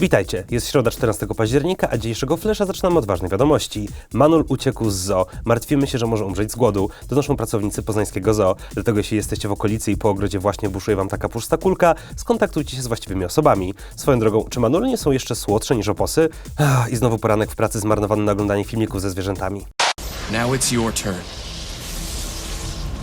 Witajcie, jest środa 14 października, a dzisiejszego flesza zaczynamy od ważnej wiadomości. Manul uciekł z zoo. Martwimy się, że może umrzeć z głodu. Donoszą pracownicy poznańskiego zoo. Dlatego jeśli jesteście w okolicy i po ogrodzie właśnie buszuje wam taka puszsta kulka, skontaktujcie się z właściwymi osobami. Swoją drogą, czy manule nie są jeszcze słodsze niż oposy? Ach, I znowu poranek w pracy zmarnowany na oglądanie filmików ze zwierzętami. Now it's your turn.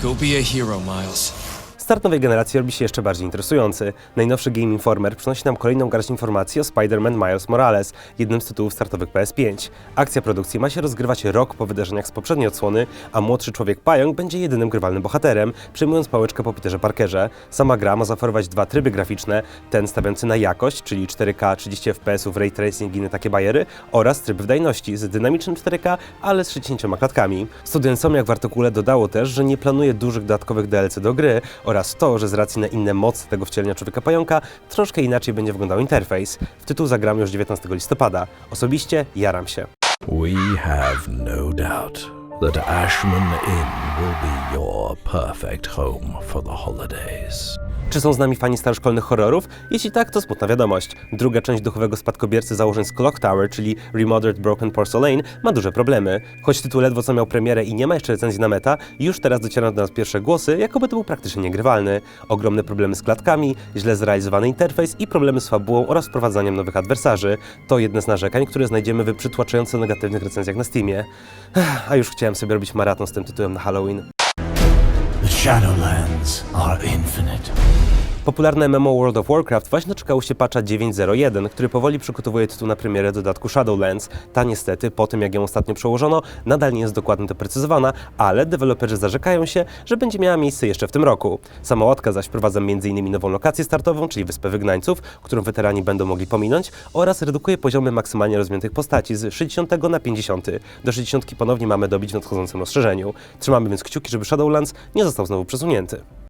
Go be a hero, Miles. Start nowej generacji robi się jeszcze bardziej interesujący. Najnowszy Game Informer przynosi nam kolejną garść informacji o Spider-Man Miles Morales, jednym z tytułów startowych PS5. Akcja produkcji ma się rozgrywać rok po wydarzeniach z poprzedniej odsłony, a młodszy człowiek pająk będzie jedynym grywalnym bohaterem, przejmując pałeczkę po Peterze Parkerze. Sama gra ma zaoferować dwa tryby graficzne, ten stawiający na jakość, czyli 4K 30 FPS, ray tracing i inne takie bajery, oraz tryb wydajności z dynamicznym 4K, ale z 60 klatkami. Studio Insomniac w artykule dodało też, że nie planuje dużych dodatkowych DLC do gry oraz to, że z racji na inne moce tego wcielenia człowieka pająka, troszkę inaczej będzie wyglądał interfejs. W tytuł zagram już 19 listopada. Osobiście jaram się. We have no doubt that Ashman Inn will be your perfect home for the holidays. Czy są z nami fani staroszkolnych horrorów? Jeśli tak, to smutna wiadomość. Druga część duchowego spadkobiercy założeń z Clock Tower, czyli Remodeled Broken Porcelain, ma duże problemy. Choć tytuł ledwo co miał premierę i nie ma jeszcze recenzji na meta, już teraz docierają do nas pierwsze głosy, jakoby to był praktycznie niegrywalny. Ogromne problemy z klatkami, źle zrealizowany interfejs i problemy z fabułą oraz wprowadzaniem nowych adwersarzy. To jedne z narzekań, które znajdziemy w przytłaczająco negatywnych recenzjach na Steamie. A już chciałem sobie robić maraton z tym tytułem na Halloween. The Shadowlands are infinite. Popularne MMO World of Warcraft właśnie doczekało się patcha 9.01, który powoli przygotowuje tytuł na premierę dodatku Shadowlands. Ta niestety, po tym jak ją ostatnio przełożono, nadal nie jest dokładnie doprecyzowana, ale deweloperzy zarzekają się, że będzie miała miejsce jeszcze w tym roku. Sama łatka zaś wprowadza m.in. nową lokację startową, czyli Wyspę Wygnańców, którą weterani będą mogli pominąć, oraz redukuje poziomy maksymalnie rozwiniętych postaci z 60 na 50. Do 60 ponownie mamy dobić w nadchodzącym rozszerzeniu. Trzymamy więc kciuki, żeby Shadowlands nie został znowu przesunięty.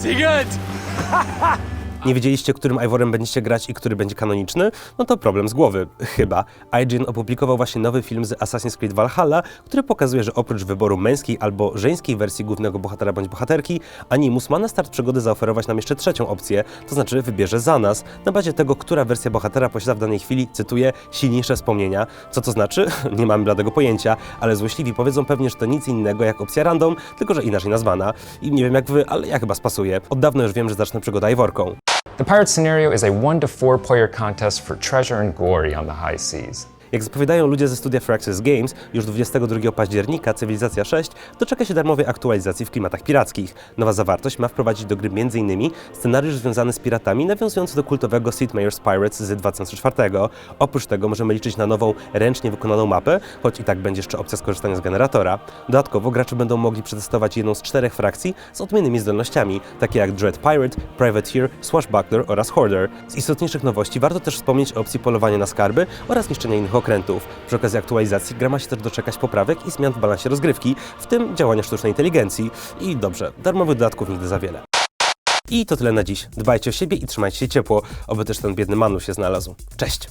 Sie geht! Nie wiedzieliście, którym Ivorem będziecie grać i który będzie kanoniczny? No to problem z głowy, chyba. IGN opublikował właśnie nowy film z Assassin's Creed Valhalla, który pokazuje, że oprócz wyboru męskiej albo żeńskiej wersji głównego bohatera bądź bohaterki, Animus ma na start przygody zaoferować nam jeszcze trzecią opcję, to znaczy wybierze za nas, na bazie tego, która wersja bohatera posiada w danej chwili, cytuję, silniejsze wspomnienia. Co to znaczy? Nie mamy bladego pojęcia, ale złośliwi powiedzą pewnie, że to nic innego jak opcja random, tylko że inaczej nazwana. I nie wiem jak wy, ale ja chyba spasuję. Od dawna już wiem, że zacznę przygodę Ivorką. The pirate scenario is a one to four player contest for treasure and glory on the high seas. Jak zapowiadają ludzie ze studia Firaxis Games, już 22 października Cywilizacja 6 doczeka się darmowej aktualizacji w klimatach pirackich. Nowa zawartość ma wprowadzić do gry m.in. scenariusz związany z piratami nawiązujący do kultowego Sid Meier's Pirates z 2004. Oprócz tego możemy liczyć na nową, ręcznie wykonaną mapę, choć i tak będzie jeszcze opcja skorzystania z generatora. Dodatkowo gracze będą mogli przetestować jedną z czterech frakcji z odmiennymi zdolnościami, takie jak Dread Pirate, Privateer, Swashbuckler oraz Hoarder. Z istotniejszych nowości warto też wspomnieć o opcji polowania na skarby oraz niszczenia innych okrętów. Przy okazji aktualizacji gra ma się też doczekać poprawek i zmian w balansie rozgrywki, w tym działania sztucznej inteligencji. I dobrze, darmowych dodatków nigdy za wiele. I to tyle na dziś. Dbajcie o siebie i trzymajcie się ciepło, oby też ten biedny Manu się znalazł. Cześć!